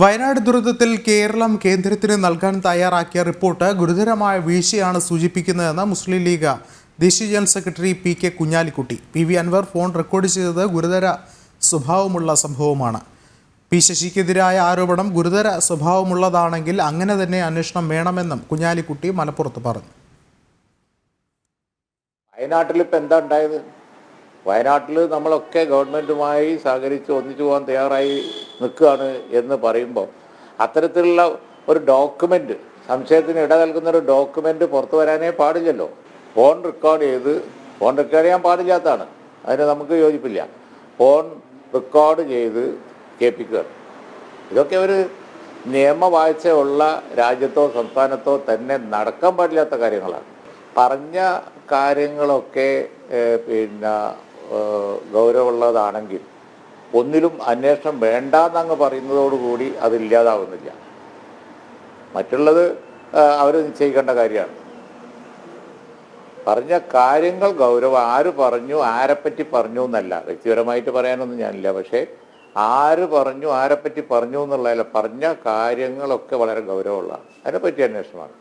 വയനാട് ദുരന്തത്തിൽ കേരളം കേന്ദ്രത്തിന് നൽകാൻ തയ്യാറാക്കിയ റിപ്പോർട്ട് ഗുരുതരമായ വീഴ്ചയാണ് സൂചിപ്പിക്കുന്നതെന്ന് മുസ്ലിം ലീഗ് ദേശീയ general secretary P K Kunhalikutty. P V Anvar phone record ചെയ്തത് ഗുരുതര സ്വഭാവമുള്ള സംഭവമാണ്. പി ശശിക്കെതിരായ ആരോപണം ഗുരുതര സ്വഭാവമുള്ളതാണെങ്കിൽ അങ്ങനെ തന്നെ അന്വേഷണം വേണമെന്നും കുഞ്ഞാലിക്കുട്ടി മലപ്പുറത്ത് പറഞ്ഞു. വയനാട്ടിൽ ഇപ്പം എന്താ ഉണ്ടായത്? വയനാട്ടിൽ നമ്മളൊക്കെ ഗവൺമെന്റുമായി സഹകരിച്ച് ഒന്നിച്ചു പോകാൻ തയ്യാറായി നിൽക്കുകയാണ് എന്ന് പറയുമ്പോൾ അത്തരത്തിലുള്ള ഒരു ഡോക്യുമെന്റ് സംശയത്തിന് ഇട നൽകുന്ന ഒരു ഡോക്യുമെന്റ് പുറത്തു വരാനേ പാടില്ലല്ലോ. ഫോൺ റെക്കോർഡ് ചെയ്ത് ഫോൺ റെക്കോർഡ് ചെയ്യാൻ പാടില്ലാത്തതാണ്. അതിന് നമുക്ക് യോജിപ്പില്ല. ഫോൺ റെക്കോർഡ് ചെയ്ത് കേൾപ്പിക്കുക. ഇതൊക്കെ ഒരു നിയമവാഴ്ചയുള്ള രാജ്യത്തോ സംസ്ഥാനത്തോ തന്നെ നടക്കാൻ പാടില്ലാത്ത കാര്യങ്ങളാണ്. പറഞ്ഞ കാര്യങ്ങളൊക്കെ പിന്നെ ഗൗരവമുള്ളതാണെങ്കിൽ ഒന്നിലും അന്വേഷണം വേണ്ടാന്നങ്ങ് പറയുന്നതോടുകൂടി അതില്ലാതാവുന്നില്ല. മറ്റുള്ളത് അവർ നിശ്ചയിക്കേണ്ട കാര്യമാണ്. പറഞ്ഞ കാര്യങ്ങൾ ഗൗരവം ആര് പറഞ്ഞു ആരെപ്പറ്റി പറഞ്ഞു എന്നല്ല. വ്യക്തിപരമായിട്ട് പറയാനൊന്നും ഞാനില്ല. പക്ഷേ ആര് പറഞ്ഞു ആരെപ്പറ്റി പറഞ്ഞു എന്നുള്ളതല്ല പറഞ്ഞ കാര്യങ്ങളൊക്കെ വളരെ ഗൗരവമുള്ളതാണ് അതിനെപ്പറ്റി അന്വേഷണമാണ്.